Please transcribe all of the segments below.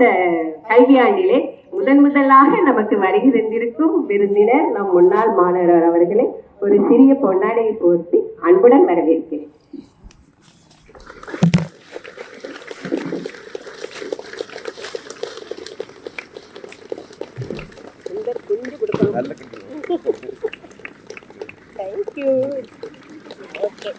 இந்த கல்வியாண்டிலே முதன் முதலாக நமக்கு வருகை தந்திருக்கும் விருந்தினர் நம் முன்னாள் மாணவர் அவர்களை ஒரு சிறிய பொன்னாடையை போர்த்தி அன்புடன் வரவேற்கிறேன். தேங்க்யூ அன்பு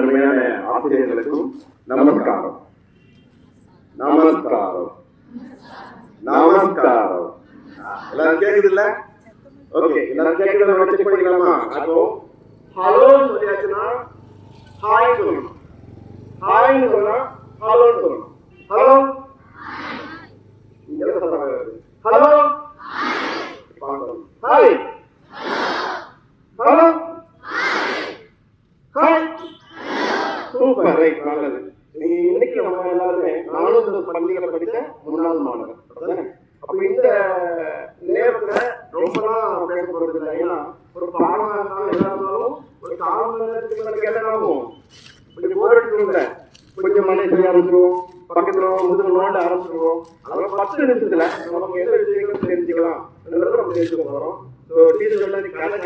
அருமையான ஆசிரியர்களுக்கும் நமஸ்காரம். நமஸ்காரம். நமஸ்காரம். எல்லாரும் கேக்குது இல்ல ஓகே எல்லாரும் கேக்குறத நம்ம செக் பண்ணிக்கலாமா? அப்போ ஹலோ சொல்லியாச்சுன்னா ஹாய் சொல்லணும். ஹாய்னு சொன்னா ஹலோன்னு சொல்லணும். ஹலோ இங்க எல்லாம் சொல்றாங்க hello hi hello hi super right நல்லது நீ இன்னைக்கு நம்ம எல்லாருமே நானும் இந்த பள்ளிகளை படித்த முன்னாள் மாணவர் அப்படிதானே? அப்ப இந்த நேரத்துல ரொம்ப நாள் பேச போறது இல்லை ஏன்னா ஒரு பாடம் இருந்தாலும் எதா இருந்தாலும் ஒரு கால் மணி நேரத்துக்கு மேல கேட்டாலும் கொஞ்சம் போர் அடிச்சுருங்க கொஞ்சம் மனை செய்ய ஆரம்பிச்சிருவோம் பக்கத்துல முதல் நோண்ட ஆரம்பிச்சிருவோம் பத்து நிமிஷத்துல நமக்கு எந்த விஷயங்களும் தெரிஞ்சுக்கலாம். நம்ம தெரிஞ்சுக்க போறோம் ஸோ டீச்சர் எல்லாம் கதை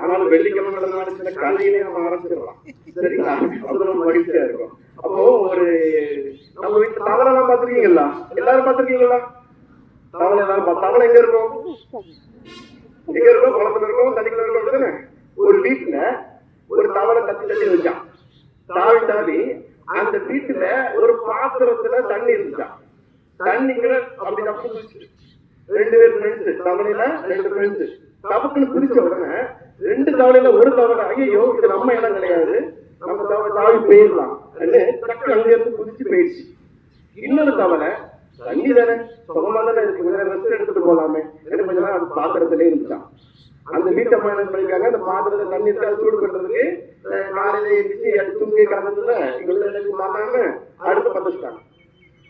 ஆனாலும் வெள்ளிக்கிழமை சில கதையிலே நம்ம ஆரம்பிச்சிடலாம் சரிங்களா? அது நம்ம மகிழ்ச்சியா இருக்கும். அப்போ ஒரு நம்ம வீட்டுல தவளை எல்லாம் எல்லாரும் பார்த்திருக்கீங்களா? தவளை எல்லாரும் தவளை எங்க இருக்கும்? எங்க இருக்கும்? குளத்துல இருக்கும் தண்ணிக்குள்ள இருக்கும் அப்படிதானே? ஒரு வீட்டுல ஒரு தவளை தட்டி தட்டி வச்சான். தாவி தாவி அந்த வீட்டுல ஒரு பாத்திரத்துல தண்ணி இருந்துச்சான் தண்ணிக்குள்ள அப்படி தப்பு குதிச்சு. ரெண்டு பேர் ஃப்ரெண்ட்ஸ் தவளையில ரெண்டு ஃப்ரெண்ட்ஸ் தப்புக்குன்னு பிரிச்ச உடனே ரெண்டு தவளையில ஒரு தவளை ஐயோ இது நம்ம இடம் கிடையாது. நம்ம தவளை தாவி போயிடலாம். டக்கு அங்க இருந்து குதிச்சு போயிடுச்சு. இன்னொரு தவணை தண்ணி தானே சுகமா தானே இருக்கு. கொஞ்ச நேரம் ரெஸ்ட் எடுத்துட்டு போலாமே. ரெண்டு கொஞ்ச நேரம் அது பாத்திரத்திலே இருந்துச்சான் அந்த வீட்டை அம்மா என்ன பண்ணிருக்காங்க அந்த பாத்திரத்தை தண்ணி இருக்கா சூடு பண்றதுக்கு அஹ், காலையில எழுந்திரிச்சு எடுத்து தூங்கி கிடந்ததுல இவங்க என்ன அடுத்து பத்த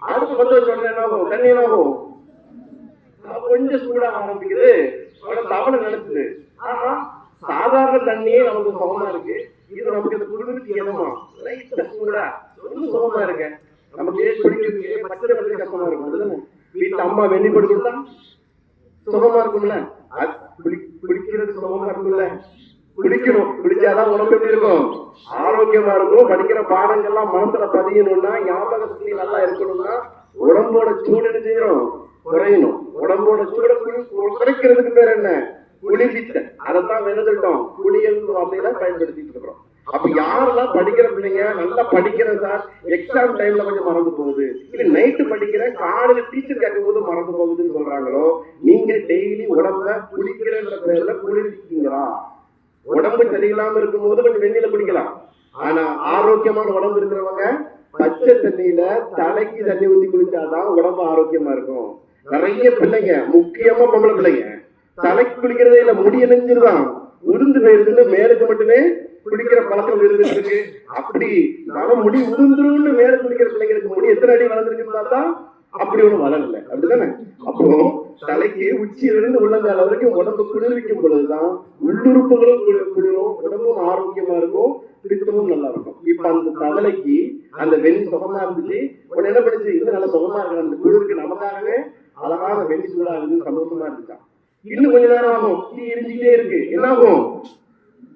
வச்சுட்டாங்க அடுத்து பத்த வச்ச உடனே என்ன ஆகும்? தண்ணி என்ன ஆகும்? கொஞ்சம் சூடாக ஆரம்பிக்குது. உடனே தவளை நினைச்சது ஆனா சாதாரண தண்ணியே நமக்கு சுகமா இருக்கு. இது நமக்கு இந்த குளிர்ச்சி என்னமா லைட்டா சூடா. ரொம்ப சுகமா இருக்கு. நமக்கு ஏன் குடிக்கிறதுக்கு பச்சை பச்சை கஷ்டமா இருக்கும். அதுதானே வீட்டுல அம்மா வெண்ணி படுத்துட்டா சுகமா இருக்கும்ல? அது குடிக்கிறது சுகமா இருக்கும்ல? குடிக்கணும். குடிச்சாதான் உடம்பு எப்படி இருக்கும்? ஆரோக்கியமா இருக்கும். படிக்கிற பாடங்கள்லாம் மனசுல பதியணும்னா ஞாபகத்துல நல்லா இருக்கணும்னா உடம்போட சூடு என்ன செய்யணும்? குறையணும். உடம்போட சூட குறைக்கிறதுக்கு பேர் என்ன? குளிர்வித்த அதைத்தான் வெறுத்துட்டோம் குளியல் வார்த்தையில பயன்படுத்திட்டு இருக்கிறோம். அப்ப யாரெல்லாம் படிக்கிற பிள்ளைங்க நல்லா படிக்கிற சார் எக்ஸாம் டைம்ல கொஞ்சம் மறந்து போகுது. இல்ல நைட்டு படிக்கிற காலையில டீச்சர் கேட்கும் போது மறந்து போகுதுன்னு சொல்றாங்களோ நீங்க டெய்லி உடம்ப குளிக்கிறன்ற பேர்ல குளிர்விக்கீங்களா உடம்பு சரியில்லாம இருக்கும் போது கொஞ்சம் வெந்நில குடிக்கலாம். ஆனா ஆரோக்கியமான உடம்பு இருக்கிறவங்க பச்சை தண்ணியில தலைக்கு தண்ணி ஊத்தி குளிச்சாதான் உடம்பு ஆரோக்கியமா இருக்கும். நிறைய பிள்ளைங்க முக்கியமா பொம்பளை பிள்ளைங்க தலைக்கு குளிக்கிறதே இல்ல முடி நெஞ்சிருதான் உருந்து போயிருதுன்னு மேலுக்கு மட்டுமே குளிக்கிற பழக்கம் இருந்துருக்கு அப்படி நம்ம முடி உருந்துருன்னு மேல குளிக்கிற பிள்ளைங்களுக்கு முடி எத்தனை அடி வளர்ந்துருக்குன்னு பார்த்தா அப்படி ஒண்ணும் வளரல. அப்படிதானே? அப்போ தலைக்கு உச்சியிலிருந்து உள்ளங்கால வரைக்கும் உடம்பு குளிர்விக்கும் பொழுதுதான் உள்ளுறுப்புகளும் குளிரும் உடம்பும் ஆரோக்கியமா இருக்கும் பிடித்தமும் நல்லா இருக்கும். இப்ப அந்த தவளைக்கு அந்த வெண் சுகமா இருந்துச்சு. உடனே என்ன படிச்சு இது நல்லா சுகமா இருக்கு அந்த குளிருக்கு நமக்காகவே அழகான வெண் சூடா இருந்து சந்தோஷமா இருந்துச்சான் இன்னும் கொஞ்ச நேரம் ஆகும். தீ எரிஞ்சுக்கிட்டே இருக்கு. என்ன ஆகும்?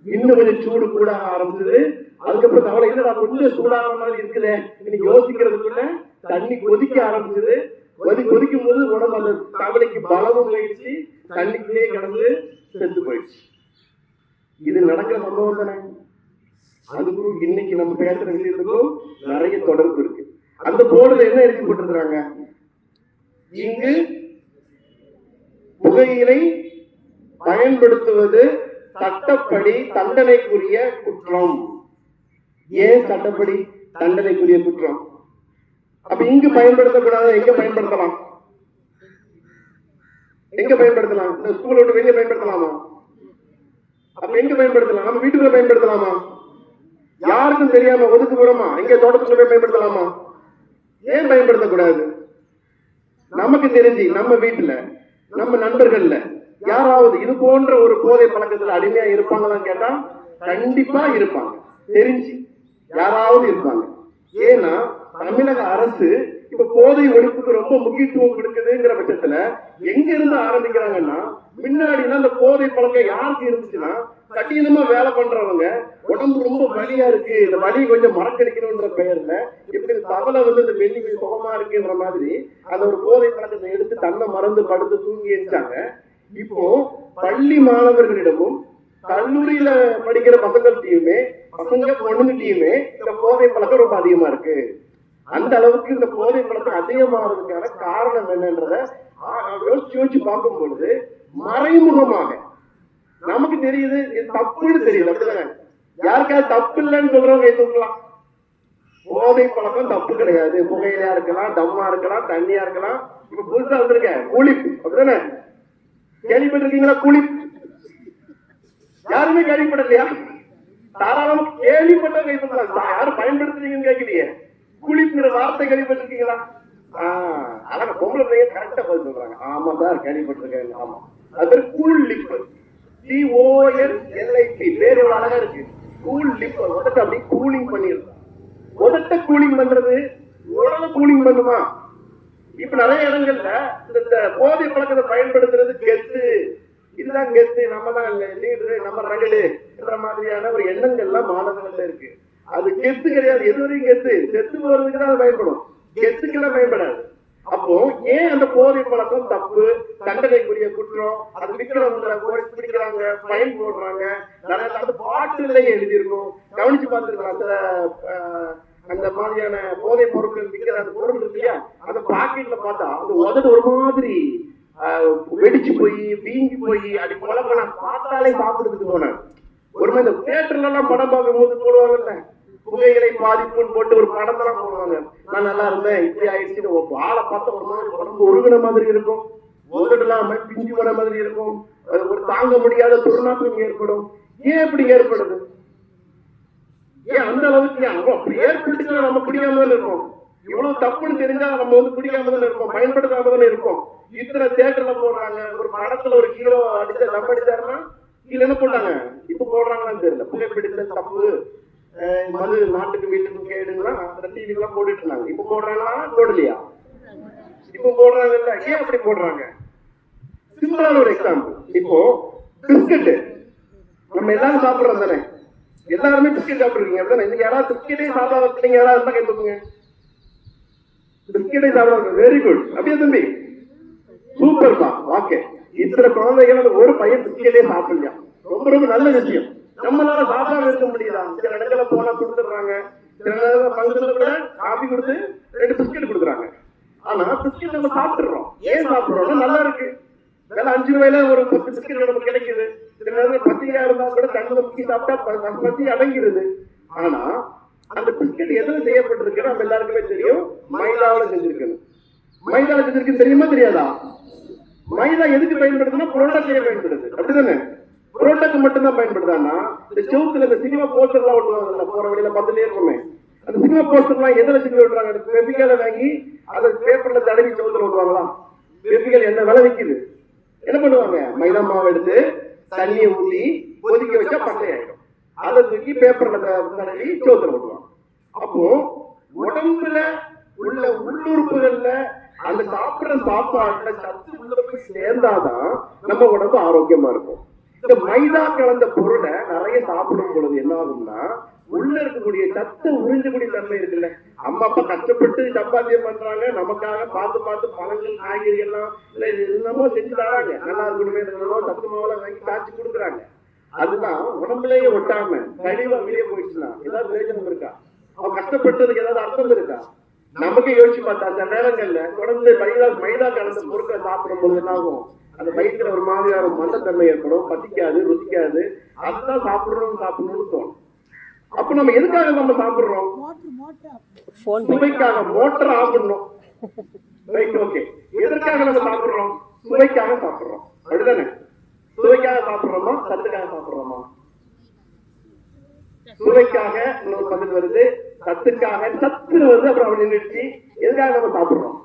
இன்னும் கொஞ்சம் சூடு கூட ஆரம்பிச்சது. அதுக்கப்புறம் தவளை நான் கொஞ்சம் சூடாகிற மாதிரி இருக்குதே. இன்னைக்கு யோசிக்கிறதுக்குள்ள தண்ணி கொதிக்க ஆரம்பிச்சது. கொதி கொதிக்கும் போது உடம்பு அந்த தவளைக்கு பலமும் போயிடுச்சு. தண்ணிக்குள்ளேயே கிடந்து செத்து போயிடுச்சு. இது நடக்கிற சம்பவம் தானே? அதுக்கும் இன்னைக்கு நம்ம பேசுற விஷயத்துக்கும் நிறைய தொடர்பு இருக்கு. அந்த போர்டுல என்ன எழுதி போட்டிருக்கிறாங்க? இங்கு புகையிலை பயன்படுத்துவது சட்டப்படி தண்டனைக்குரிய குற்றம். ஏன் சட்டப்படி தண்டனைக்குரிய குற்றம்? அப்ப இங்கு பயன்படுத்தக்கூடாது எங்க பயன்படுத்தலாம்? எங்க பயன்படுத்தலாம்? இந்த ஸ்கூல் விட்டு வெளியே பயன்படுத்தலாமா? அப்ப எங்க பயன்படுத்தலாம்? நம்ம வீட்டுக்குள்ள பயன்படுத்தலாமா? யாருக்கும் தெரியாம ஒதுக்குப்புறமா எங்க தோட்டத்துக்குள்ள போய் பயன்படுத்தலாமா? ஏன் பயன்படுத்தக்கூடாது? நமக்கு தெரிஞ்சு நம்ம வீட்டுல நம்ம நண்பர்கள்ல யாராவது இது போன்ற ஒரு போதை பழக்கத்துல அடிமையா இருப்பாங்களான்னு கேட்டா கண்டிப்பா இருப்பாங்க. தெரிஞ்சு யாராவது இருப்பாங்க. ஏன்னா தமிழக அரசு இப்ப போதை ஒழிப்புக்கு ரொம்ப முக்கியத்துவம் கொடுக்குதுங்கிற பட்சத்துல எங்க இருந்து ஆரம்பிக்கிறாங்கன்னா முன்னாடிலாம் இந்த போதை பழக்கம் யாருக்கு இருந்துச்சுன்னா கடினமா வேலை பண்றவங்க உடம்பு ரொம்ப வலியா இருக்கு இந்த வலி கொஞ்சம் மறக்கடிக்கணும்ன்ற பெயர்ல இப்படி தவளை வந்து இந்த வெள்ளி கொஞ்சம் சுகமா இருக்குன்ற மாதிரி அந்த ஒரு போதை பழக்கத்தை எடுத்து தன்னை மறந்து படுத்து தூங்கி எரிச்சாங்க இப்போ பள்ளி மாணவர்களிடமும் கல்லூரியில படிக்கிற பசங்கள்கிட்டயுமே பசங்க பொண்ணுங்கிட்டயுமே இந்த போதை பழக்கம் ரொம்ப அதிகமா இருக்கு. அந்த அளவுக்கு இந்த போதை பழக்கம் அதிகமாகிறதுக்கான காரணம் என்னன்றத ஆ, யோசிச்சு யோசிச்சு பார்க்கும் பொழுது மறைமுகமாக நமக்கு தெரியுது இது தப்புன்னு தெரியுது அப்படிதானே? யாருக்காவது தப்பு இல்லைன்னு சொல்றவங்க எதுக்கலாம் போதை பழக்கம் தப்பு கிடையாது. புகையிலையா இருக்கலாம் தம்மா இருக்கலாம் தண்ணியா இருக்கலாம். இப்ப புதுசா வந்திருக்க குளிப்பு அப்படிதானே? கேள்விப்பட்டிருக்கீங்களா குளிப்பு? யாருமே கேள்விப்படலையா? தாராளமா கேள்விப்பட்டவங்க கைப்பற்றலாம் யாரும் பயன்படுத்துறீங்கன்னு கேட்கலையே. குளிப்புங்கிற வார்த்தை கேள்விப்பட்டிருக்கீங்களா? ஆஹ் பொம்பளை பிள்ளைய கரெக்டா பதில் சொல்றாங்க. ஆமா சார் கேள்விப்பட்டிருக்கேன். ஆமா. அது கூல் லிப் சிஓஎல் எல்ஐபி பேர் எவ்வளவு அழகா இருக்கு. கூல் லிப் உதட்ட அப்படி கூலிங் பண்ணிருக்கோம் உதட்ட கூலிங் பண்றது உடல கூலிங் பண்ணுமா? இப்ப நிறைய இடங்கள்ல இந்த இந்த போதை பழக்கத்தை பயன்படுத்துறது கெத்து இதுதான் கெத்து நம்ம தான் லீடரு நம்ம ரகடு என்ற மாதிரியான ஒரு எண்ணங்கள்லாம் மாணவர்கள்ல இருக்கு. அது கெத்து கிடையாது எது வரையும் கெத்து செத்து போறதுக்கு தான் அது பயன்படும். கெத்துக்கெல்லாம் பயன்படாது. அப்போ ஏன் அந்த போதை பழக்கம் தப்பு? தண்டனைக்குரிய குற்றம். அது விற்கிறவங்களை பிடிக்கிறாங்க பயன் போடுறாங்க. நிறைய அந்த பாட்டிலே எழுதியிருக்கும். கவனிச்சு பார்த்துருக்கலாம் சில ஆஹ், அந்த மாதிரியான போதை பொருட்கள் விற்கிற அந்த பொருள் இருக்கு இல்லையா? அந்த பாக்கெட்ல பார்த்தா அந்த உதடு ஒரு மாதிரி வெடிச்சு போய் வீங்கி போய் அப்படி கொலை நான் பார்த்தாலே சாப்பிடுறதுக்கு போனேன் ஒரு மாதிரி இந்த தியேட்டர்ல எல்லாம் படம் பார்க்கும் போது போடுவாங்கல்ல புகையிலை பாதிப்புன்னு போட்டு ஒரு படத்தெல்லாம் போடுவாங்க. நான் நல்லா இருந்தேன் இப்படி ஆயிடுச்சு ஆளை பார்த்த ஒரு மாதிரி உடம்பு ஒருங்கின மாதிரி இருக்கும். உதடுலாம் பிஞ்சு வர மாதிரி இருக்கும். அது ஒரு தாங்க முடியாத துர்நாற்றம் ஏற்படும். ஏன் இப்படி ஏற்படுது? ஏன் அந்த அளவுக்கு ஏன்? அவன் அப்படி ஏற்பட்டுச்சுன்னா நம்ம பிடிக்காம இருக்கோம் இவ்வளவு தப்புன்னு தெரிஞ்சா நம்ம வந்து பிடிக்காம தானே இருப்போம் பயன்படுத்தாம தானே இருப்போம். இத்தனை தேட்டர்ல போடுறாங்க ஒரு படத்துல ஒரு ஹீரோ அடிச்ச தப்பு அடிச்சாருன்னா கீழே என்ன போட்டாங்க? இப்ப போடுறாங்களான்னு தெரியல. புகைப்பிடித்த தப்பு மது நாட்டுக்கு வீட்டுக்கு கேடுன்னா அந்த டிவி எல்லாம் போட்டுட்டு இருந்தாங்க. இப்ப போடுறாங்களா? போடலையா? இப்ப போடுறாங்கல்ல ஏன் அப்படி போடுறாங்க? சிம்பிளான ஒரு எக்ஸாம்பிள் இப்போ பிஸ்கட் நம்ம எல்லாரும் சாப்பிடுறோம் தானே? எல்லாருமே பிஸ்கட் சாப்பிடுறீங்க. அப்படிதானே? இன்னைக்கு யாராவது பிஸ்கட்டே சாப்பிடாத பிள்ளைங்க யாராவது இருந்தா கேட்டுக்கோங்க பிஸ்கெட்டே சாப்பிடுவாங்க வெரி குட் அப்படியே தம்பி. சூப்பர் தான் ஓகே இத்தனை குழந்தைகள் அந்த ஒரு பையன் பிஸ்கெட்டே சாப்பிடலையா? ரொம்ப ரொம்ப நல்ல விஷயம். நம்மளால சாப்பிடாம இருக்க முடியுதா சில இடத்துல போனா கொடுத்துடுறாங்க. சில நேரத்துல பங்குல கூட காபி கொடுத்து ரெண்டு பிஸ்கெட் கொடுக்குறாங்க. ஆனா பிஸ்கெட் நம்ம சாப்பிடுறோம் ஏன் சாப்பிடுறோம்னா நல்லா இருக்கு. வேலை அஞ்சு ரூபாயில ஒரு பத்து பிஸ்கெட் நமக்கு கிடைக்குது. சில நேரத்தில் பத்தியா இருந்தா கூட தண்ணில முக்கி சாப்பிட்டா ப- பசி அடங்கிடுது. ஆனா அந்த பிஸ்கெட் எதுல செய்யப்பட்டிருக்கு நம்ம எல்லாருக்குமே தெரியும். மைதாவில செஞ்சிருக்கணும் மைதால செஞ்சிருக்கு தெரியுமா தெரியாதா? மைதா எதுக்கு பயன்படுதுன்னா புரோட்டா செய்ய பயன்படுது. அப்படிதானே? புரோட்டாக்கு மட்டும்தான் பயன்படுதான்னா இந்த செவுத்துல இந்த சினிமா போஸ்டர் எல்லாம் ஒட்டுவாங்கல்ல போற வழியில பார்த்துட்டே இருக்குமே அந்த சினிமா போஸ்டர் எல்லாம் எதுல சினிமா விட்டுறாங்க? பெபிகால வாங்கி அதை பேப்பர்ல தடவி செவுத்துல ஓட்டுவாங்களா பெபிகல் என்ன விலை விக்குது? என்ன பண்ணுவாங்க? மைதா மாவு எடுத்து தண்ணியை ஊற்றி கொதிக்க வச்சா பச்சை ஆயிடும் அதை தூக்கி பேப்பர்ல தடவி செவுத்துல ஓட்டுவாங்க அப்போ உடம்புல உள்ள உள்ளுறுப்புகள்ல அந்த சாப்பிடுற சாப்பாடுல சத்து உள்ள போய் சேர்ந்தாதான் நம்ம உடம்பு ஆரோக்கியமா இருக்கும். இந்த மைதா கலந்த பொருளை நிறைய சாப்பிடும் பொழுது என்ன ஆகும்னா உள்ள இருக்கக்கூடிய சத்து உறிஞ்சக்கூடிய தன்மை இருக்குல்ல. அம்மா அப்பா கஷ்டப்பட்டு சப்பாத்தியம் பண்றாங்க நமக்காக பார்த்து பார்த்து பழங்கள் காய்கறி எல்லாம் இல்ல என்னமோ செஞ்சு தராங்க நல்லா இருக்கணுமே என்னமோ சத்து மாவுல வாங்கி காய்ச்சி கொடுக்குறாங்க. அதுதான் உடம்புலயே ஒட்டாம கழிவா வெளியே போயிடுச்சுன்னா ஏதாவது பிரயோஜனம் இருக்கா? அவன் கஷ்டப்பட்டதுக்கு ஏதாவது அர்த்தம் இருக்கா? நமக்கு யோசிச்சு பார்த்தா அந்த நேரங்கள்ல தொடர்ந்து மைதா மைதா கலந்த பொருட்களை சாப்பிடும் பொழுது என்ன ஆகும்? அந்த வயிற்றுல ஒரு மாதிரியான மந்தத்தன்மை ஏற்படும். பசிக்காது ருசிக்காது. அதுதான் சாப்பிடணும் சாப்பிடணும்னு தோணும். அப்ப நம்ம எதுக்காக நம்ம சாப்பிடுறோம்? சுவைக்காக மோட்டர் ஆஃப் பண்ணணும் ரைட் ஓகே எதற்காக நம்ம சாப்பிடுறோம்? சுவைக்காக சாப்பிடுறோம். அப்படிதானே? சுவைக்காக சாப்பிடுறோமா? சத்துக்காக சாப்பிடுறோமா? சுவைக்காக இன்னொரு பதில் வருது சத்துக்காக சத்து வருது அப்புறம் அவன் நிறுத்தி எதுக்காக நம்ம சாப்பிடுறோம்?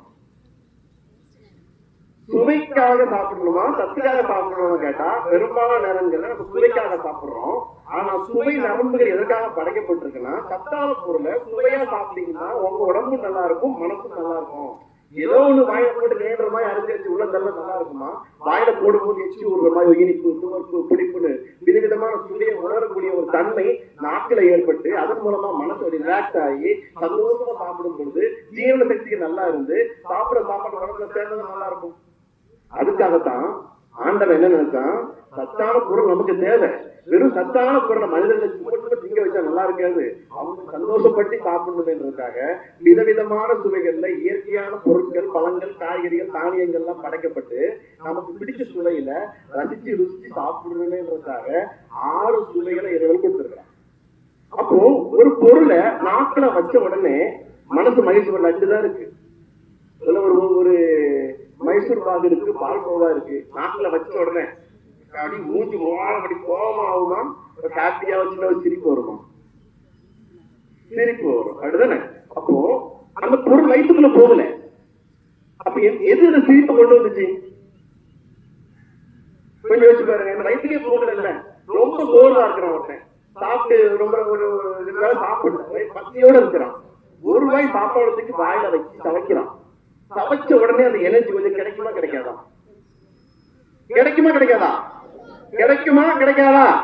சுவைக்காக சாப்பிடணுமா? சத்துக்காக சாப்பிடணுமா கேட்டா பெரும்பாலான நேரங்கள்ல நம்ம சுவைக்காக சாப்பிடுறோம். ஆனா சுவை நரம்புகள் எதற்காக படைக்கப்பட்டிருக்குன்னா சத்தான பொருளை சுவையா சாப்பிட்டீங்கன்னா உங்க உடம்பும் நல்லா இருக்கும் மனசும் நல்லா இருக்கும். ஏதோ ஒண்ணு வாயில போட்டு நேர்ற மாதிரி அரைச்சி உள்ள தள்ள நல்லா இருக்குமா? வாயில போடும்போது எச்சி விடுற மாதிரி இனிப்பு துவர்ப்பு பிடிப்புன்னு விதவிதமான சுவையை உணரக்கூடிய ஒரு தன்மை நாக்கில ஏற்பட்டு அதன் மூலமா மனசு ரிலாக்ஸ் ஆகி சந்தோஷமா சாப்பிடும் பொழுது ஜீவன சக்திக்கு நல்லா இருந்து சாப்பிட சாப்பாடு உடம்புல சேர்ந்தது நல்லா இருக்கும். அதுக்காகத்தான் ஆண்டவன் என்ன நினைச்சான்? சத்தான பொருள் நமக்கு தேவை. வெறும் சத்தான பொருளை மனிதர்களை மட்டும் திங்க வச்சா நல்லா இருக்காது. அவங்க சந்தோஷப்பட்டு சாப்பிடணுன்றதுக்காக விதவிதமான சுவைகள்ல இயற்கையான பொருட்கள் பழங்கள் காய்கறிகள் தானியங்கள் எல்லாம் படைக்கப்பட்டு நமக்கு பிடிச்ச சுவையில ரசிச்சு ருசிச்சு சாப்பிடணுன்றதுக்காக ஆறு சுவைகளை இறைவன் கொடுத்திருக்கான் அப்போ ஒரு பொருளை நாக்குல வச்ச உடனே மனசு மகிழ்ச்சி லட்டு தான் இருக்கு. ஒரு ஒரு மைசூர் பாகு இருக்கு பால்கோவா இருக்கு. நாக்குல வச்ச உடனே அப்படி மூஞ்சி மோளம் அப்படி கோபம் ஆகுமா ஹாப்பியா வச்சு ஒரு சிரிப்பு வருமா சிரிப்பு வரும் அப்படிதானே அப்போ அந்த பொருள் வயிற்றுக்குள்ள போகல அப்ப எது எது சிரிப்பு சிரிப்பை கொண்டு வந்துச்சு கொஞ்சம் யோசிச்சு பாருங்க இந்த வயிற்றுக்கே போகல இல்ல ரொம்ப சோர்வா இருக்கிறான் ஒருத்தன் சாப்பிட்டு ரொம்ப ஒரு இதுக்காக சாப்பிடல பத்தியோட இருக்கிறான் ஒரு வாய் சாப்பாடுறதுக்கு வாயில வச்சு சமைக்கிறான் சமைச்ச உடனே அந்த எனர்ஜி கொஞ்சம் கிடைக்குமா கிடைக்காதா கிடைக்குமா கிடைக்காதா கிடைக்குமா கிடைக்காதா?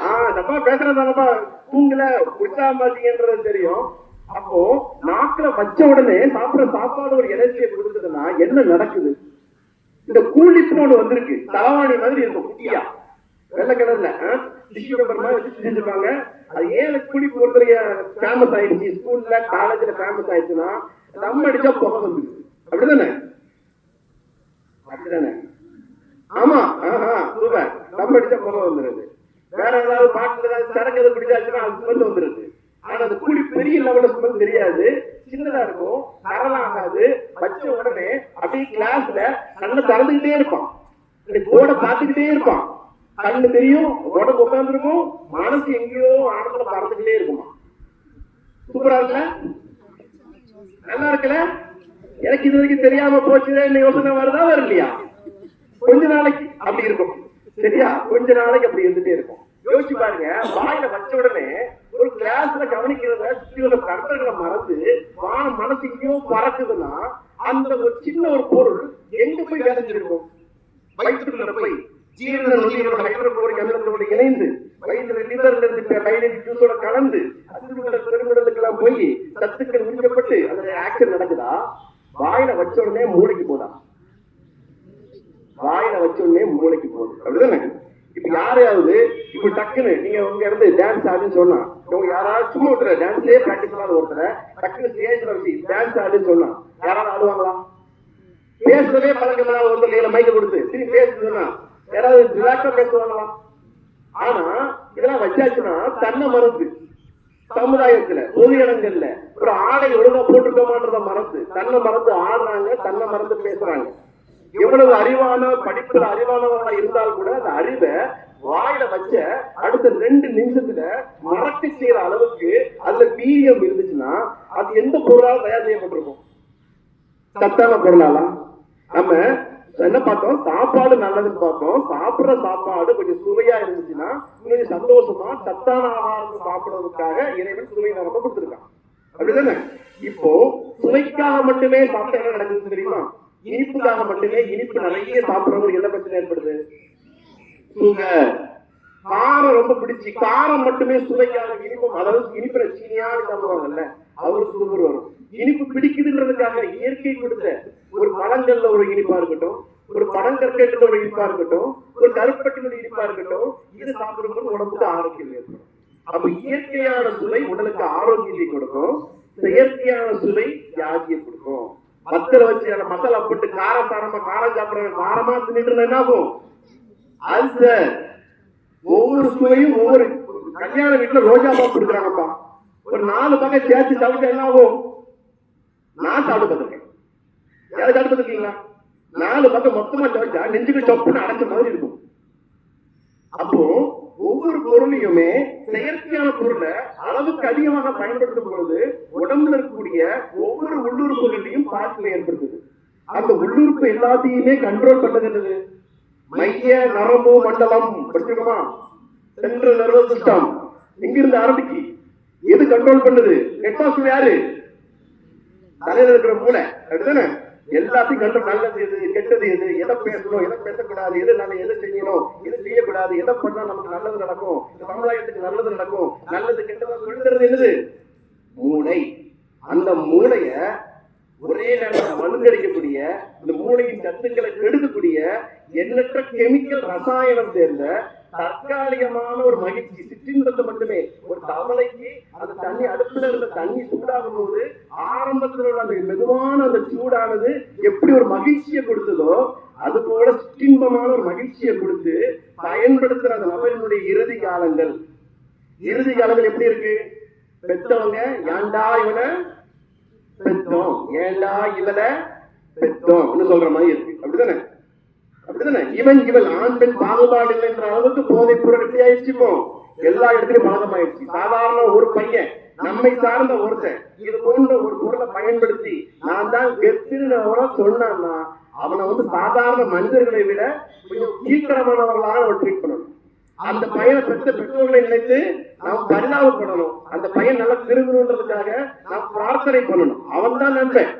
ஆஹ் தப்பா பேசுறதானப்பா தூங்கல குடிச்சா தெரியும். அப்போ நாக்குல வச்ச உடனே சாப்பிடுற சாப்பாடு ஒரு எனர்ஜியை கொடுத்ததுன்னா என்ன நடக்குது? இந்த கூலிஸ்னோடு ஒண்ணு வந்திருக்கு. தலவாணி மாதிரி இருக்கும் குட்டியா. வெள்ளை கலர்ல டிஷ்யூ பேப்பர் மாதிரி வச்சு செஞ்சிருப்பாங்க. அது ஏன் கூலி பொறுத்தவரைய ஃபேமஸ் ஆயிடுச்சு? ஸ்கூல்ல காலேஜ்ல ஃபேமஸ் ஆயிடுச்சுன்னா தம் அடிச்சா புகை வந்துருக்கு அப்படிதானே? அப்படிதானே? ஆமா ஆஹா சூப்பர் தம் அடிச்சா புகை வந்துருது. வேற ஏதாவது பாட்டுல ஏதாவது சரக்கு எதாவது பிடிச்சாச்சுன்னா அது ஸ்மெல் வந்துருது. ஆனா அது கூடி பெரிய லெவல ஸ்மெல் தெரியாது. சின்னதா இருக்கும். தரலாம் ஆகாது. வச்ச உடனே அப்படியே கிளாஸ்ல கண்ணை திறந்துகிட்டே இருப்பான். போட பாத்துக்கிட்டே பார்த்துக்கிட்டே இருப்பான். கண்ணு தெரியும் உடம்பு உட்காந்துருக்கும் மனசு எங்கேயோ ஆனந்தம் பறந்துகிட்டே இருக்குமா சூப்பரா இருக்குல்ல? நல்லா இருக்குல்ல? எனக்கு இது வரைக்கும் தெரியாம போச்சுதே என்ன யோசனை வருதா வரலையா? கொஞ்ச நாளைக்கு அப்படி இருக்கும். சரியா? கொஞ்ச நாளைக்கு அப்படி இருந்துட்டே இருக்கும். யோசிச்சு பாருங்க வாயில வச்ச உடனே ஒரு கிளாஸ்ல கவனிக்கிறத சுத்தி உள்ள கர்த்தர்களை மறந்து வான மனசு எங்கேயோ பறக்குதுன்னா அந்த ஒரு சின்ன ஒரு பொருள் எங்க போய் விளைஞ்சிருக்கும்? வயிற்றுக்குள்ள போய். ஜீரண நொதிகளோட இணைந்து? வயிற்றுல லிவர்ல இருந்து கைனடிக் ஜூஸோட கலந்து அசிறுமுடல் பெருங்குடலுக்கெல்லாம் போய் சத்துக்கள் உறிஞ்சப்பட்டு அந்த ஆக்ஷன் நடக்குதா வாயில வச்ச உடனே மூளைக்கு போதா வாயில வச்ச உடனே மூளைக்கு போகுது அப்படிதானே இப்ப யாரையாவது இப்ப டக்குன்னு நீங்க உங்க இருந்து டான்ஸ் ஆடுன்னு சொன்னா இவங்க யாராவது சும்மா ஒருத்தர் டான்ஸ்லயே பிராக்டிஸ் பண்ணாத ஒருத்தர டக்குனு ஸ்டேஜ்ல வச்சு டான்ஸ் ஆடுன்னு சொன்னா யாராவது ஆடுவாங்களா? பேசுறதே பழக்கமா ஒருத்தர் கையில மைக்க கொடுத்து திரும்பி பேசுதுன்னா யாராவது ரிலாக்ஸா பேசுவாங்களா? ஆனா இதெல்லாம் வச்சாச்சுன்னா தன்னை மறந்து சமுதாயத்துல பொது இடங்கள்ல ஒரு ஆடை ஒழுங்கா போட்டுக்கோமான்றத மறந்து தன்னை மறந்து ஆடுறாங்க தன்னை மறந்து பேசுறாங்க. எவ்வளவு அறிவான படிப்புல அறிவானவர்களா இருந்தால் கூட அந்த அறிவை வாயில வச்ச அடுத்த ரெண்டு நிமிஷத்துல மறக்க செய்யற அளவுக்கு அதுல வீரியம் இருந்துச்சுன்னா அது எந்த பொருளால தயார் செய்யப்பட்டிருக்கும்? சத்தான பொருளாலாம் நம்ம என்ன பார்த்தோம்? சாப்பாடு நல்லதுன்னு பார்த்தோம். சாப்பிடுற சாப்பாடு கொஞ்சம் சுவையா இருந்துச்சுன்னா கொஞ்சம் சந்தோஷமா சத்தான ஆகாரம் சாப்பிடுறதுக்காக இறைவன் சுவை நரம்ப கொடுத்துருக்கான். அப்படிதானே? இப்போ சுவைக்காக மட்டுமே சாப்பிட்டா என்ன நடக்குது தெரியுமா? இனிப்புக்காக மட்டுமே இனிப்பு நிறைய சாப்பிடுறவங்க என்ன பிரச்சனை ஏற்படுது? நீங்க காரம் ரொம்ப பிடிச்சி காரம் மட்டுமே சுவைக்காக இனிப்பும் அதாவது இனிப்புல சீனியாக சாப்பிடுவாங்கல்ல அவருக்கு சுகர் வரும் இனிப்பு பிடிக்குதுன்றதுக்காக இயற்கை கொடுத்த ஒரு பழங்கள்ல ஒரு இனிப்பா இருக்கட்டும் ஒரு பழங்கற்கட்டுல ஒரு இனிப்பா இருக்கட்டும் ஒரு கருப்பட்டினுடைய இனிப்பா இருக்கட்டும் இது சாப்பிடும்போது உடம்புக்கு ஆரோக்கியம் ஏற்படும். அப்ப இயற்கையான சுவை உடலுக்கு ஆரோக்கியத்தை கொடுக்கும். செயற்கையான சுவை வியாதியை கொடுக்கும். மத்தல வச்சு அந்த மசாலா போட்டு காரம் சாரமா காரம் சாப்பிடுறவன் காரமா தின்னுட்டு இருந்தா என்ன ஆகும்? அல்சர் ஒவ்வொரு சுவையும் ஒவ்வொரு கல்யாண வீட்டுல ரோஜா பாக்கு கொடுக்குறாங்கப்பா. ஒரு நாலு பக்கம் சேர்த்து சாப்பிட்டா என்ன ஆகும்? நான் சாப்பிட்டு பார்த்துருக்கேன் யாரும் சாப்பிட்டு பார்த்துருக்கீங்களா நாலு பக்கம் மொத்தமா சமைச்சா நெஞ்சுக்கு சொப்புன்னு அடைச்ச மாதிரி இருக்கும். அப்போ ஒவ்வொரு பொருளையுமே செயற்கையான பொருளை அளவுக்கு அதிகமாக பயன்படுத்தும் பொழுது உடம்புல இருக்கக்கூடிய ஒவ்வொரு உள்ளுறுப்புகளையும் பாதிப்பு ஏற்படுத்துது. அந்த உள்ளுறுப்பு எல்லாத்தையுமே கண்ட்ரோல் பண்ணது என்னது? மைய நரம்பு மண்டலம் படிச்சிருக்கோமா சென்ட்ரல் நர்வஸ் சிஸ்டம். எங்கிருந்து ஆரம்பிக்கு? எது கண்ட்ரோல் பண்ணுது? ஹெட் யாரு? தலையில இருக்கிற மூளை. அப்படிதானே? எல்லாத்தையும் கண்டு நல்லது எது? கெட்டது எது? எதை பேசணும்? எதை பேசக்கூடாது? எது நல்ல எது செய்யணும்? எது செய்யக்கூடாது? எதை பண்ணா நமக்கு நல்லது நடக்கும்? இந்த சமுதாயத்துக்கு நல்லது நடக்கும். நல்லது கெட்டதா சொல்லுறது என்னது? மூளை. அந்த மூளைய ஒரே நேரத்தில் மழுங்கடிக்கக்கூடிய இந்த மூளையின் சத்துக்களை கெடுக்கக்கூடிய எண்ணற்ற கெமிக்கல் ரசாயனம் சேர்ந்த தற்காலிகமான ஒரு மகிழ்ச்சி சிற்றின்பத்தை மட்டுமே ஒரு தவளைக்கு அந்த தண்ணி அடுப்புல இருந்த தண்ணி சூடாகும் போது ஆரம்பத்தில் உள்ள அந்த மெதுவான அந்த சூடானது எப்படி ஒரு மகிழ்ச்சியை கொடுத்ததோ அது போல சிற்றின்பமான ஒரு மகிழ்ச்சியை கொடுத்து பயன்படுத்துற அந்த நபரினுடைய இறுதி காலங்கள். இறுதி காலங்கள் எப்படி இருக்கு? பெத்தவங்க ஏன்டா இவனை பெத்தோம் ஏண்டா இவனை பெத்தோம் சொல்ற மாதிரி இருக்கு. அப்படிதானே? அப்படிதானே? இவன் இவன் ஆண் பெண் பாகுபாடு இல்லை என்ற அளவுக்கு போதை பொருள் ஆயிடுச்சுமோ எல்லா இடத்துலயும் பாகமாயிடுச்சு சாதாரண ஒரு பையன் நம்மை சார்ந்த ஒருத்தன் இது போன்ற ஒரு பொருளை பயன்படுத்தி நான் தான் கெத்துன்னு சொன்னான்னா அவனை வந்து சாதாரண மனிதர்களை விட கொஞ்சம் கீழ்த்தரமானவர்களாக அவன் ட்ரீட் பண்ணணும். அந்த பையனை பெற்ற பெற்றோர்களை நினைத்து நாம் பரிதாபப்படணும். அந்த பையன் நல்லா திரும்பணுன்றதுக்காக நாம் பிரார்த்தனை பண்ணணும். அவன் தான் நண்பன்.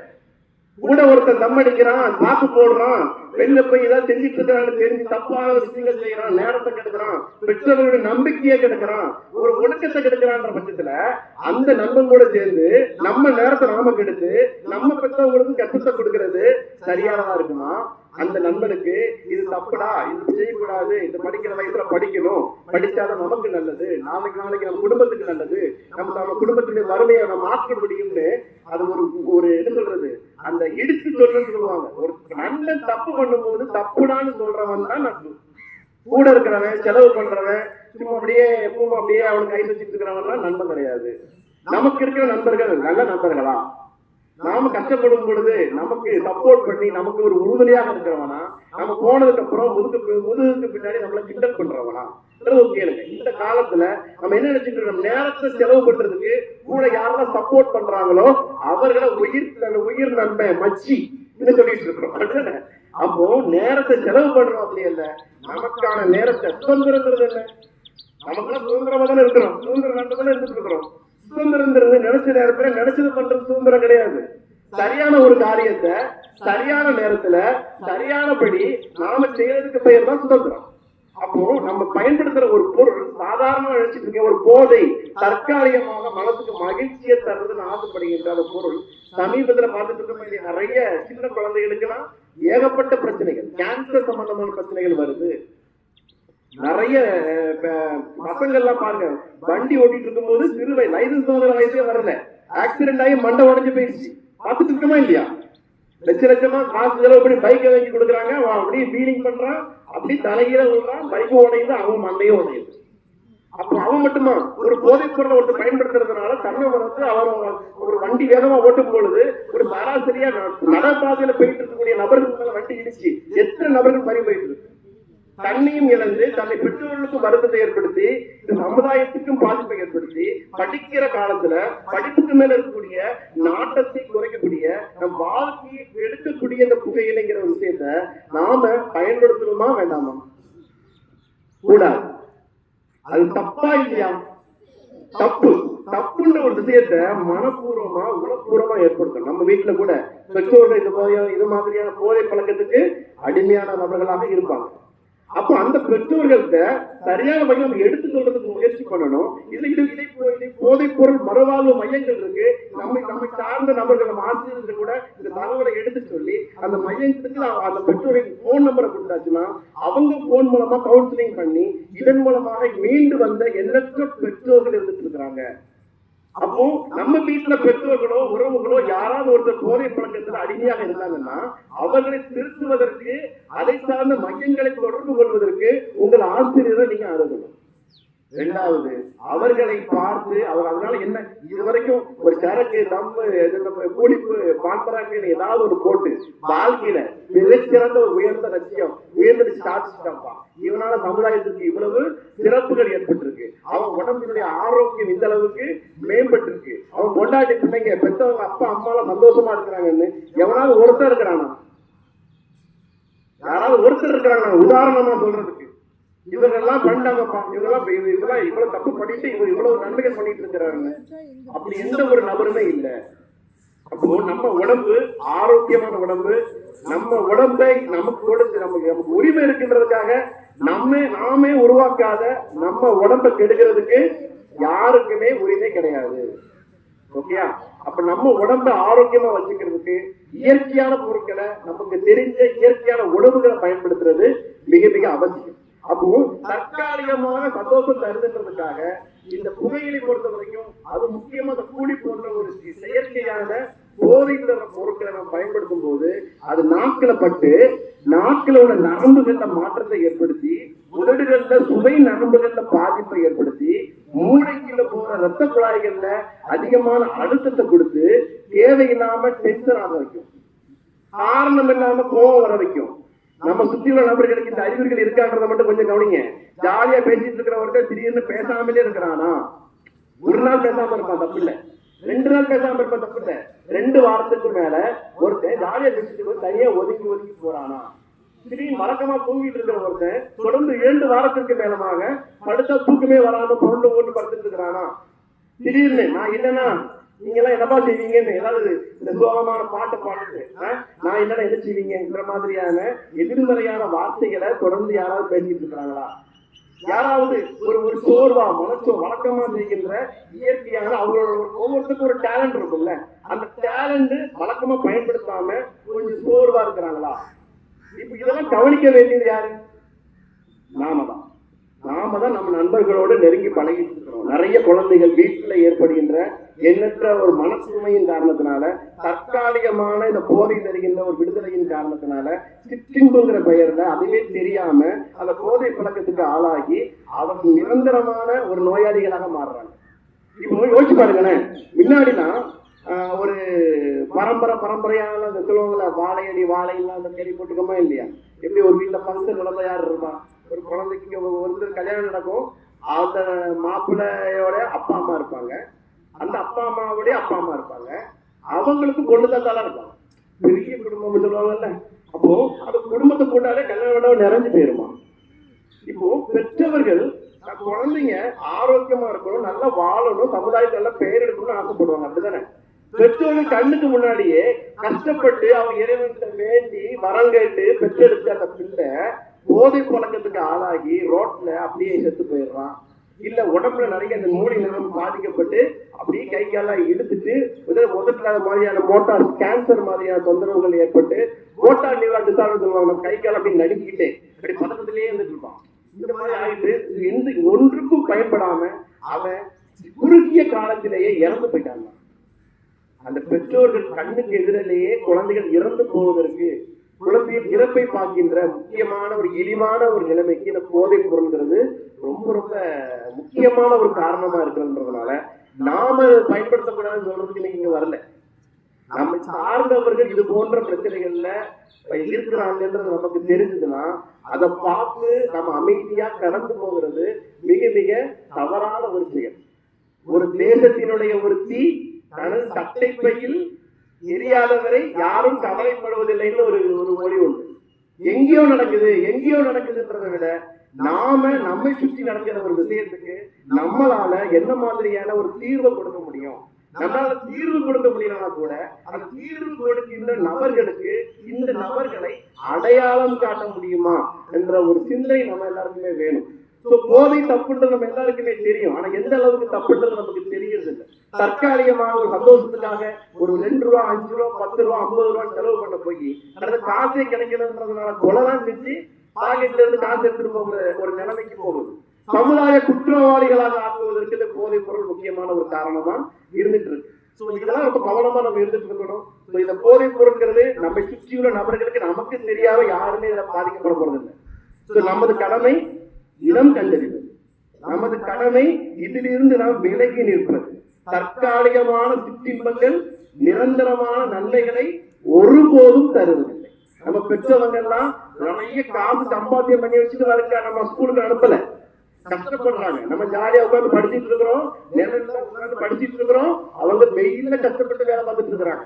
கூட ஒருத்தன் தம் அடிக்கிறான் சாக்கு போடுறான் வெளில போய் ஏதாவது செஞ்சுட்டு இருக்கிறான்னு தெரிஞ்சு தப்பான விஷயங்கள் செய்யறான் நேரத்தை கெடுக்கிறான் பெற்றோர்களுடைய நம்பிக்கையை கெடுக்கிறான் ஒரு ஒழுக்கத்தை கெடுக்கிறான்ற பட்சத்துல அந்த நண்பன் கூட சேர்ந்து நம்ம நேரத்தை நாம கெடுத்து நம்ம பெற்றவங்களுக்கு கஷ்டத்தை கொடுக்கறது சரியானதா இருக்குமா? அந்த நண்பனுக்கு இது தப்புடா இது செய்யக்கூடாது இது படிக்கிற வயசுல படிக்கணும். படிச்சாதான் நமக்கு நல்லது நாளைக்கு நாளைக்கு நம்ம குடும்பத்துக்கு நல்லது. நம்ம நம்ம குடும்பத்துடைய வறுமையை நம்ம மாற்ற முடியும்னு அது ஒரு ஒரு என்ன சொல்றது? அந்த இடிச்சு சொல்றன்னு சொல்லுவாங்க. ஒரு நண்பன் தப்பு பண்ணும்போது தப்புடான்னு சொல்றவன் தான் நட்பு கூட இருக்கிறவன் செலவு பண்றவன் சும்மா அப்படியே எப்பவும் அப்படியே அவனுக்கு கை வச்சுட்டு இருக்கிறவன் நண்பன் கிடையாது. நமக்கு இருக்கிற நண்பர்கள் நல்ல நண்பர்களா? நாம கஷ்டப்படும் பொழுது நமக்கு சப்போர்ட் பண்ணி நமக்கு ஒரு உறுதுணையாக இருக்கிறவனா நம்ம போனதுக்கு அப்புறம் முதுகு முதுகுக்கு பின்னாடி நம்மள கிண்டல் பண்றவனா? கேளுங்க. இந்த காலத்துல நம்ம என்ன நினைச்சிட்டு இருக்கோம்? நேரத்தை செலவு பண்றதுக்கு கூட யாரெல்லாம் சப்போர்ட் பண்றாங்களோ அவர்களை உயிர் உயிர் நன்மை மச்சி சொல்லிட்டு இருக்கிறோம். அப்போ நேரத்தை செலவு பண்றோம் அப்படி இல்ல நமக்கான நேரத்தை சுதந்திரங்கிறது என்ன? நமக்கு சுதந்திரமா தானே இருக்கிறோம். சுதந்திரம் நன்மை தானே இருந்துட்டு இருக்கிறோம். சுதந்திரம்ன்றது நினைச்ச நேரத்துல நினைச்சது பண்றது சுதந்திரம் கிடையாது. சரியான ஒரு காரியத்தை சரியான நேரத்துல சரியானபடி நாம செய்யறதுக்கு பெயர் தான் சுதந்திரம். அப்போ நம்ம பயன்படுத்துற ஒரு பொருள் சாதாரண நினைச்சிட்டு இருக்க ஒரு போதை தற்காலிகமாக மனசுக்கு மகிழ்ச்சியை தருதுன்னு ஆசைப்படுகின்ற அந்த பொருள் சமீபத்துல பார்த்துட்டு இருக்க நிறைய சின்ன குழந்தைகளுக்கெல்லாம் ஏகப்பட்ட பிரச்சனைகள். கேன்சர் சம்பந்தமான பிரச்சனைகள் வருது. நிறைய அஹ், எல்லாம் பசங்கள்லாம் பாருங்க வண்டி ஓட்டிட்டு இருக்கும்போது சிறுவை லைசன்ஸ் சோதனை வயசே வரல. ஆக்சிடென்ட் ஆகி மண்டை உடைஞ்சு போயிடுச்சு. பார்த்துட்டு இருக்கோமா இல்லையா? லட்ச லட்சமா காசு செலவு பண்ணி பைக்கை வாங்கி கொடுக்குறாங்க. அவன் அப்படியே ஃபீலிங் பண்றான். அப்படி தலைகீழ விழுறான். பைக் உடையுது அவன் மண்டையும் உடையுது. அப்ப அவன் மட்டுமா? ஒரு போதைப் பொருளை ஒருத்தர் பயன்படுத்துறதுனால தன்னை வளர்த்து அவன் ஒரு வண்டி வேகமா ஓட்டும் பொழுது ஒரு சராசரியா நடப்பாதையில போயிட்டு இருக்கக்கூடிய நபர்கள் மேல வண்டி இடிச்சு எத்தனை நபர்கள் பறி போயிட்டு இருக்கு? தன்னையும் இழந்து தன்னை பெற்றோர்களுக்கும் வருத்தத்தை ஏற்படுத்தி சமுதாயத்துக்கும் பாதிப்பை ஏற்படுத்தி படிக்கிற காலத்துல படிப்புக்கு மேல இருக்கக்கூடிய நாட்டத்தை குறைக்கக்கூடிய நம் வாழ்க்கையை எடுக்கக்கூடிய இந்த புகையிலைங்கிற ஒரு விஷயத்த நாம பயன்படுத்தணுமா வேண்டாமா? கூடாது. அது தப்பா இல்லையா? தப்பு. தப்புன்ற ஒரு விஷயத்த மனப்பூர்வமா உணப்பூர்வமா ஏற்படுத்தணும். நம்ம வீட்டுல கூட பெற்றோர்கள் இது இது மாதிரியான போதை பழக்கத்துக்கு அடிமையான நபர்களாக இருப்பாங்க. அப்போ அந்த பெற்றோர்கள்ட்ட சரியான வகையில் நம்ம எடுத்து முயற்சி பண்ணணும். இல்ல இது இதை போ- போதைப் பொருள் மறுவாழ்வு மையங்கள் இருக்கு. நம்மை நம்மை சார்ந்த நபர்கள் நம்ம ஆசிரியர்கள் கூட இந்த தகவலை எடுத்து சொல்லி அந்த மையத்துக்கு நான் அந்த பெற்றோரின் போன் நம்பரை கொடுத்தாச்சுன்னா அவங்க போன் மூலமா கவுன்சிலிங் பண்ணி இதன் மூலமாக மீண்டு வந்த எண்ணற்ற பெற்றோர்கள் இருந்துட்டு இருக்கிறாங்க. அப்போ நம்ம வீட்டுல பெற்றோர்களோ உறவுகளோ யாராவது ஒருத்தர் போதை பழக்கத்துல அடிமையாக இருந்தாங்கன்னா அவர்களை திருத்துவதற்கு அதை சார்ந்த மையங்களை தொடர்பு கொள்வதற்கு உங்கள் ஆசிரியரை நீங்க அணுகணும். ரெண்டாவது அவர்களை பார்த்து அவர் அதனால என்ன இது வரைக்கும் ஒரு சரக்கு நம்ம இது நம்ம கூலிப்பு பான்பராக்கு ஏதாவது ஒரு போட்டு வாழ்க்கையில மிகச்சிறந்த ஒரு உயர்ந்த லட்சியம் உயர்ந்த சாதிச்சுட்டாப்பா இவனால சமுதாயத்துக்கு இவ்வளவு சிறப்புகள் ஏற்பட்டிருக்கு. அவன் உடம்பினுடைய ஆரோக்கியம் இந்த அளவுக்கு மேம்பட்டிருக்கு. அவன் கொண்டாடி பிள்ளைங்க பெற்றவங்க அப்பா அம்மாலாம் சந்தோஷமா இருக்கிறாங்கன்னு எவனாவது ஒருத்தர் இருக்கிறானா? யாராவது ஒருத்தர் இருக்கிறாங்க உதாரணமா சொல்றதுக்கு. இவங்கெல்லாம் பண்ணாங்கப்பா இவங்கெல்லாம் இவ- இவங்கெல்லாம் இவ்வளவு தப்பு பண்ணிட்டு இவர் இவ்வளவு நன்மைகள் பண்ணிட்டு இருக்கிறாருங்க அப்படி எந்த ஒரு நபருமே இல்ல. அப்போ நம்ம உடம்பு ஆரோக்கியமான உடம்பு நம்ம உடம்பை நமக்கு கொடுத்து நமக்கு நமக்கு உரிமை இருக்கின்றதுக்காக நம்ம நாமே உருவாக்காத நம்ம உடம்பை கெடுக்கிறதுக்கு யாருக்குமே உரிமை கிடையாது. ஓகேயா அப்ப நம்ம உடம்ப ஆரோக்கியமா வச்சுக்கிறதுக்கு இயற்கையான பொருட்களை நமக்கு தெரிஞ்ச இயற்கையான உணவுகளை பயன்படுத்துறது மிக மிக அவசியம். அப்போ தற்காலிகமான சந்தோஷம் தருதுன்றதுக்காக இந்த புகையிலை பொறுத்த வரைக்கும் அது முக்கியமா அந்த கூலி போன்ற ஒரு செயற்கையான போதை பொருட்களை நம்ம பயன்படுத்தும் போது அது நாக்கில பட்டு நாக்கில உள்ள நரம்புகள்ல மாற்றத்தை ஏற்படுத்தி உதடுகள்ல சுவை நரம்புகள்ல பாதிப்பை ஏற்படுத்தி மூளைக்குள்ள போற ரத்த குழாய்கள்ல அதிகமான அழுத்தத்தை கொடுத்து தேவையில்லாம டென்ஷன் ஆக வைக்கும். காரணம் இல்லாம கோவம் வர வைக்கும். நம்ம சுத்தி உள்ள நபர்களுக்கு இந்த அறிகுறிகள் இருக்கான்றத மட்டும் கொஞ்சம் கவனிங்க. ஜாலியா பேசிட்டு இருக்கிறவர்கிட்ட திடீர்னு பேசாமலே இருக்கிறானா? ஒரு நாள் பேசாம இருப்பான் தப்பு இல்லை ரெண்டு நாள் பேசாம இருப்ப தப்பு இல்ல ரெண்டு வாரத்துக்கு மேல ஒருத்தன் ஜாலியா பேசிட்டு போய் தனியா ஒதுக்கி ஒதுக்கி போறானா? திடீர்னு வழக்கமா தூங்கிட்டு இருக்கிற ஒருத்தன் தொடர்ந்து இரண்டு வாரத்திற்கு மேலமாக படுத்தா தூக்கமே வராம பொருண்டு போட்டு படுத்துட்டு இருக்கிறானா? திடீர்னு நான் இல்லைன்னா நீங்க எல்லாம் என்னப்பா செய்வீங்கன்னு ஏதாவது இந்த சோகமான பாட்டை பாடுறது நான் என்னடா என்ன செய்வீங்கிற மாதிரியான எதிர்மறையான வார்த்தைகளை தொடர்ந்து யாராவது பேசிட்டு இருக்கிறாங்களா? யாராவது ஒரு ஒரு சோர்வா மனசோ வழக்கமா செய்கின்ற இயற்கையான அவங்களோட ஒவ்வொருத்தருக்கும் ஒரு டேலண்ட் இருக்கும்ல. அந்த டேலண்ட் வழக்கமா பயன்படுத்தாம கொஞ்சம் சோர்வா இருக்கிறாங்களா? இப்ப இதெல்லாம் கவனிக்க வேண்டியது யாரு? நாம தான். நாம தான் நம்ம நண்பர்களோடு நெருங்கி பழகிட்டு இருக்கிறோம் நிறைய குழந்தைகள் வீட்டுல ஏற்படுகின்ற எண்ணற்ற ஒரு மனசுமையின் காரணத்தினால தற்காலிகமான இந்த போதை தருகின்ற ஒரு விடுதலையின் காரணத்தினால சிற்றின்புங்கிற பெயர்ல அதுவே தெரியாம அந்த போதை பழக்கத்துக்கு ஆளாகி அவர்கள் நிரந்தரமான ஒரு நோயாளிகளாக மாறுறாங்க. இப்போ யோசிச்சு பாருங்களேன். முன்னாடிலாம் ஒரு பரம்பரை பரம்பரையான அந்த சொல்லுவாங்கல்ல வாழையடி வாழை அந்த கேள்விப்பட்டிருக்கோமா இல்லையா? எப்படி ஒரு வீட்டுல ஃபங்க்ஷன் நடந்த யார் இருப்பான்? ஒரு குழந்தைக்கு ஒரு- ஒருத்தர் கல்யாணம் நடக்கும். அந்த மாப்பிள்ளையோட அப்பா அம்மா இருப்பாங்க. அந்த அப்பா அம்மாவுடைய அப்பா அம்மா இருப்பாங்க. அவங்களுக்கு பொண்ணு தந்தாலாம் இருப்பாங்க. பெரிய குடும்பம் சொல்லுவாங்கல்ல. அப்போ அந்த குடும்பத்தை போட்டாலே கல்யாணம் நிறைஞ்சு போயிருமா? இப்போ பெற்றவர்கள் குழந்தைங்க ஆரோக்கியமா இருக்கணும் நல்லா வாழணும் சமுதாயத்துல நல்லா பெயர் எடுக்கணும்னு ஆசைப்படுவாங்க. அப்படிதானே? பெற்றோர்கள் கண்ணுக்கு முன்னாடியே கஷ்டப்பட்டு அவங்க இறைவன்கிட்ட வேண்டி வரம் கேட்டு பெற்றெடுத்த அந்த பிள்ளை போதை பழக்கத்துக்கு ஆளாகி ரோட்ல அப்படியே செத்து போயிடுறான். இல்ல உடம்புல நிறைய அந்த மூளை நிறம் பாதிக்கப்பட்டு அப்படியே கை காலாம் இழுத்துட்டு உதவி மாதிரியான மோட்டார் கேன்சர் மாதிரியான தொந்தரவுகள் ஏற்பட்டு மோட்டார் நிவாரண டிசார்டர் சொல்லுவாங்க நம்ம கை கால் அப்படி நடுக்கிட்டு அப்படி பதக்கத்திலேயே இருந்துட்டு இருப்பான். இந்த மாதிரி ஆயிட்டு எந்த ஒன்றுக்கும் பயன்படாம அவன் குறுகிய காலத்திலேயே இறந்து போயிட்டாங்க அந்த பெற்றோர்கள் கண்ணுக்கு எதிரிலேயே குழந்தைகள் இறந்து போவதற்கு குழந்தையின் இறப்பை பார்க்கின்ற முக்கியமான ஒரு இழிவான ஒரு நிலைமைக்கு இந்த போதை பொருள்ங்கிறது ரொம்ப ரொம்ப முக்கியமான ஒரு காரணமா இருக்கிறதுனால நாம பயன்படுத்தக்கூடாதுன்னு சொல்றதுக்கு இன்னைக்கு இங்க வரல. நம்ம சார்ந்தவர்கள் இது போன்ற பிரச்சனைகள்ல இருக்கிறாங்கன்றது நமக்கு தெரிஞ்சதுன்னா அதை பார்த்து நம்ம அமைதியா கடந்து போகிறது மிக மிக தவறான ஒரு செயல். ஒரு தேசத்தினுடைய ஒரு தீ தனது சட்டை பையில் தெரியாதவரை யாரும் கவலைப்படுவதில்லைன்னு ஒரு ஒரு மொழி உண்டு. எங்கேயோ நடக்குது எங்கேயோ நடக்குதுன்றதை விட நாம நம்மை சுற்றி நடக்கிற ஒரு விஷயத்துக்கு நம்மளால என்ன மாதிரியான ஒரு தீர்வை கொடுக்க முடியும்? நம்மளால தீர்வு கொடுக்க முடியலனா கூட அந்த தீர்வு கொடுக்கின்ற நபர்களுக்கு இந்த நபர்களை அடையாளம் காட்ட முடியுமா என்ற ஒரு சிந்தனை நம்ம எல்லாருக்குமே வேணும். So, போதை தப்புன்றது நம்ம எல்லாருக்குமே தெரியும். ஆனா எந்த அளவுக்கு தப்புன்றது நமக்கு தெரியறது இல்லை தற்காலிகமான ஒரு சந்தோஷத்துக்காக ஒரு ரெண்டு ரூபா அஞ்சு ரூபா பத்து ரூபா ஐம்பது ரூபா செலவு பண்ண போய் அடுத்த காசே கிடைக்கலன்றதுனால கொலைதான் செஞ்சு பாக்கெட்ல இருந்து காசு எடுத்துட்டு போகிற ஒரு நிலைமைக்கு போகுது. சமுதாய குற்றவாளிகளாக ஆக்குவதற்கு இந்த போதைப் பொருள் முக்கியமான ஒரு காரணமா இருந்துட்டு இருக்கு. சோ இதெல்லாம் ரொம்ப கவனமா நம்ம இருந்துட்டு இருக்கணும். இந்த போதைப் பொருட்கிறது நம்மை சுற்றியுள்ள நபர்களுக்கு நமக்கு தெரியாம யாருமே இதுல பாதிக்கப்பட போறது இல்லை நமது கடமை இடம் கண்டறிவது. நமது கடமை இதிலிருந்து நாம் விலகி நிற்பது. தற்காலிகமான சிற்றின்பங்கள் நிரந்தரமான நன்மைகளை ஒருபோதும் தருவதில்லை. நம்ம பெற்றவங்க எல்லாம் நிறைய காசு சம்பாத்தியம் பண்ணி வச்சுட்டு வரக்க நம்ம ஸ்கூலுக்கு அனுப்பல. கஷ்டப்படுறாங்க. நம்ம ஜாலியா உட்கார்ந்து படிச்சிட்டு இருக்கிறோம் நிழல்ல உட்காந்து படிச்சிட்டு இருக்கிறோம் அவங்க வெயில்ல கஷ்டப்பட்டு வேலை பார்த்துட்டு இருக்கிறாங்க.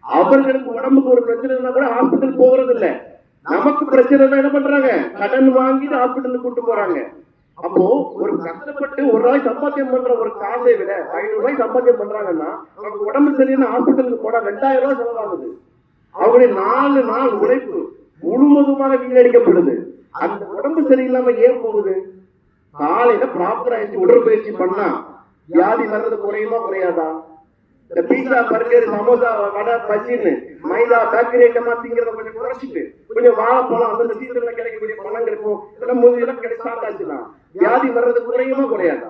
அவர்களுக்கு உடம்புக்கு ஒரு பிரச்சனைனா கூட ஹாஸ்பிட்டல் போகிறது இல்ல நமக்கு பிரச்சனை என்ன பண்றாங்க? கடன் வாங்கிட்டு ஹாஸ்பிட்டலுக்கு கூட்டு போறாங்க. அப்போ ஒரு கஷ்டப்பட்டு ஒரு நாளைக்கு சம்பாத்தியம் பண்ற ஒரு காசை விட ஐநூறு ரூபாய் சம்பாத்தியம் பண்றாங்கன்னா நமக்கு உடம்பு சரியான ஹாஸ்பிட்டலுக்கு போனா ரெண்டாயிரம் ரூபாய் செலவாகுது. அவருடைய நாலு நாள் உழைப்பு முழுவதுமாக வீணடிக்கப்படுது. அந்த உடம்பு சரியில்லாம ஏன் போகுது? காலையில ப்ராப்பரா எழுந்து உடற்பயிற்சி பண்ணா வியாதி வர்றது குறையுமா குறையாதா? இந்த பீஸா பர்கர் சமோசா வடை பஜ்ஜின்னு மைதா பேக்கரி ஐட்டமா திங்கிறத கொஞ்சம் குறைச்சிட்டு கொஞ்சம் வாழைப்பழம் அந்த சீசன்ல கிடைக்கக்கூடிய பழம் கிடைக்கும் இதெல்லாம் முதல் எல்லாம் வியாதி வர்றது குறையுமா குறையாதா.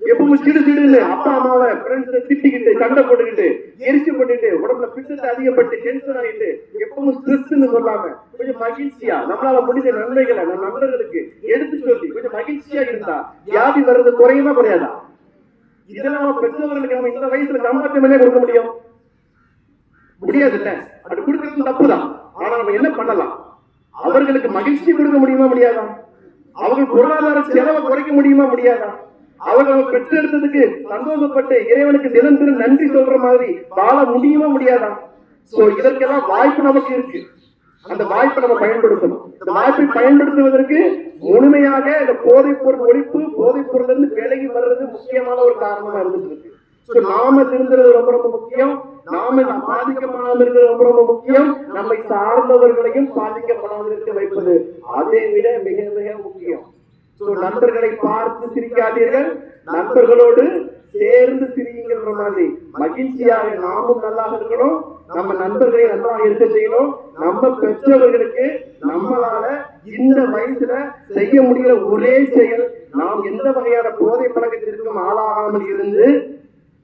எப்பவும் சிடு சிடுன்னு அப்பா அம்மாவை ஃப்ரெண்ட்ஸ் திட்டிக்கிட்டு சண்டை போட்டுக்கிட்டு எரிச்சு போட்டுட்டு உடம்புல பித்தத்தை அதிகப்பட்டு டென்ஷன் ஆகிட்டு எப்பவும் ஸ்ட்ரெஸ்ன்னு சொல்லாம கொஞ்சம் மகிழ்ச்சியா நம்மளால முடிஞ்ச நன்மைகளை நம்ம நண்பர்களுக்கு எடுத்து சொல்லி கொஞ்சம் மகிழ்ச்சியா இருந்தா வியாதி வர்றது குறையுமா குறையாதா? இதை நம்ம பெற்றவர்களுக்கு நம்ம இந்த வயசுல சம்பாத்தியம் கொடுக்க முடியும்? முடியாது இல்ல. அது கொடுக்கறது தப்புதான். ஆனா நம்ம என்ன பண்ணலாம்? அவர்களுக்கு மகிழ்ச்சி கொடுக்க முடியுமா முடியாதா? அவர்கள் பொருளாதார செலவை குறைக்க முடியுமா முடியாதா? அவர்கள் பெற்றெடுத்ததுக்கு சந்தோஷப்பட்டு இறைவனுக்கு தினம் தினம் நன்றி சொல்ற மாதிரி வாழ முடியுமா முடியாதா? சோ இதற்கெல்லாம் வாய்ப்பு நமக்கு இருக்கு. அந்த வாய்ப்பை நம்ம பயன்படுத்தணும். இந்த வாய்ப்பை பயன்படுத்துவதற்கு முழுமையாக இந்த போதைப் பொருள் ஒழிப்பு போதைப் பொருள்ல இருந்து விலகி வர்றது முக்கியமான ஒரு காரணமா இருந்துட்டு இருக்கு. நாம திருந்துறது ரொம்ப ரொம்ப முக்கியம். நாம பாதிக்கப்படாமல் இருக்கிறது ரொம்ப ரொம்ப முக்கியம். நம்மை சார்ந்தவர்களையும் பாதிக்கப்படாமல் இருக்க வைப்பது. அதை விட மிக மிக முக்கியம். நண்பர்களை பார்த்து சிரிக்காதீர்கள். நண்பர்களோடு சேர்ந்து சிரிங்கிற மாதிரி. மகிழ்ச்சியாக நாமும் நல்லா இருக்கணும். நம்ம நண்பர்களை நல்லா இருக்க செய்யணும். நம்ம பெற்றவர்களுக்கு நம்மளால இந்த வயசுல செய்ய முடிகிற ஒரே செயல் நாம் எந்த வகையான போதை பழக்கத்திற்கும் ஆளாகாமல் இருந்து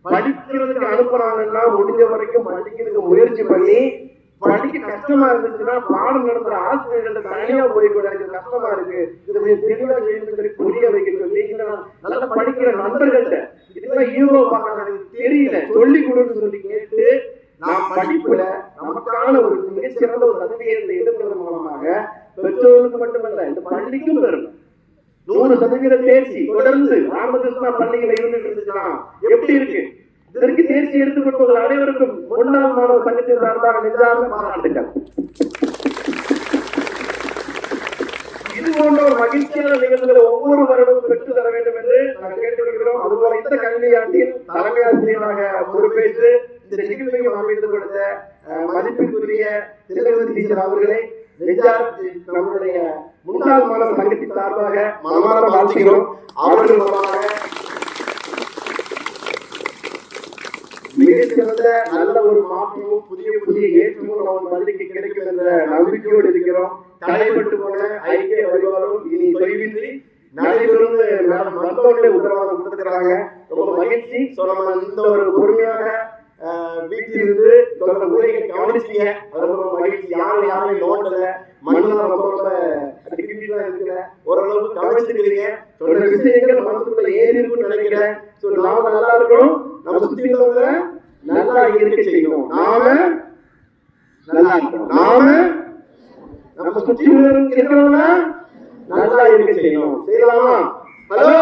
படிக்கிறதுக்கு அனுப்புறாங்கன்னா முடிஞ்ச வரைக்கும் படிக்கிறதுக்கு முயற்சி பண்ணி படிக்க கஷ்டமா இருந்துச்சுன்னா பாடம் நடத்துற ஆசிரியர்கள் தனியா போய் கூட கஷ்டமா இருக்கு. இது தெளிவா புரிய வைக்க சொல்லி நல்லா படிக்கிற நண்பர்கள்ட்ட இதெல்லாம் தெரியல. சொல்லி கொடுன்னு சொல்லி கேட்டு நாம் படிப்புல நமக்கான ஒரு மிகச்சிறந்த ஒரு சதவீதத்தை எடுக்கிறது மூலமாக பெற்றோருக்கு மட்டுமல்ல இந்த பள்ளிக்கும் பெறும். நூறு சதவீத தேர்ச்சி தொடர்ந்து ராமகிருஷ்ணா பள்ளிகளை இருந்துட்டு இருந்துச்சுன்னா எப்படி இருக்கு? இதற்கு தேர்ச்சி எடுத்துக் கொண்டுள்ள அனைவருக்கும் முன்னாள் மாணவர் சங்கத்தின் சார்பாக நெஞ்சார்ந்த பாராட்டுகள் இது போன்ற ஒரு மகிழ்ச்சியான நிகழ்வுகளை ஒவ்வொரு வருடமும் பெற்று தர வேண்டும் என்று நாங்கள் கேட்டுக்கொள்கிறோம். அதுபோல இந்த கல்வியாண்டில் தலைமை ஆசிரியராக பொறுப்பேற்று இந்த நிகழ்வையும் அமைத்துக் கொடுத்த அஹ், மதிப்பிற்குரிய திலகவதி டீச்சர் அவர்களை நம்முடைய முன்னாள் மாணவர் சங்கத்தின் சார்பாக மனமாற வாழ்த்துகிறோம். அவர்கள் மூலமாக மிகச்சிறந்த நல்ல ஒரு மாற்றமும் புதிய புதிய ஏற்றமும் நம்ம பள்ளிக்கு கிடைக்கும் என்ற நம்பிக்கையோடு இருக்கிறோம். தடைப்பட்டு போன ஐக்கிய வழிபாடும் இனி தொய்வின்றி நடைபெறும் மேடம் வந்தோடனே உத்தரவாதம் கொடுத்துக்கிறாங்க ரொம்ப மகிழ்ச்சி. So, நம்ம இந்த ஒரு பொறுமையாக வீட்டிலிருந்து வீட்டில் இருந்து சொல்ற உரைகளை கவனிச்சீங்க. அது ரொம்ப மகிழ்ச்சி. யாரும் யாரையும் நோண்டல. மண்ணெல்லாம் ரொம்ப ரொம்ப activity-ஆ இருக்குல்ல ஓரளவுக்கு கவனிச்சுக்கிறீங்க. சொல்ற விஷயங்கள் மனசுக்குள்ள ஏறி இருக்குன்னு நினைக்கிறேன். ஸோ நாம நல்லா இருக்கணும். நம்ம சுத்தி உள்ளவங்க நல்லா இருக்க செய்யணும். நாம நல்லா இருக்கணும். நாம நம்ம சுத்தி உள்ளவங்க இருக்கிறவங்க நல்லா இருக்க செய்யணும். செய்யலாமா? ஹலோ?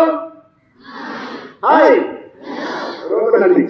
ஹாய்! ரொம்ப நன்றி.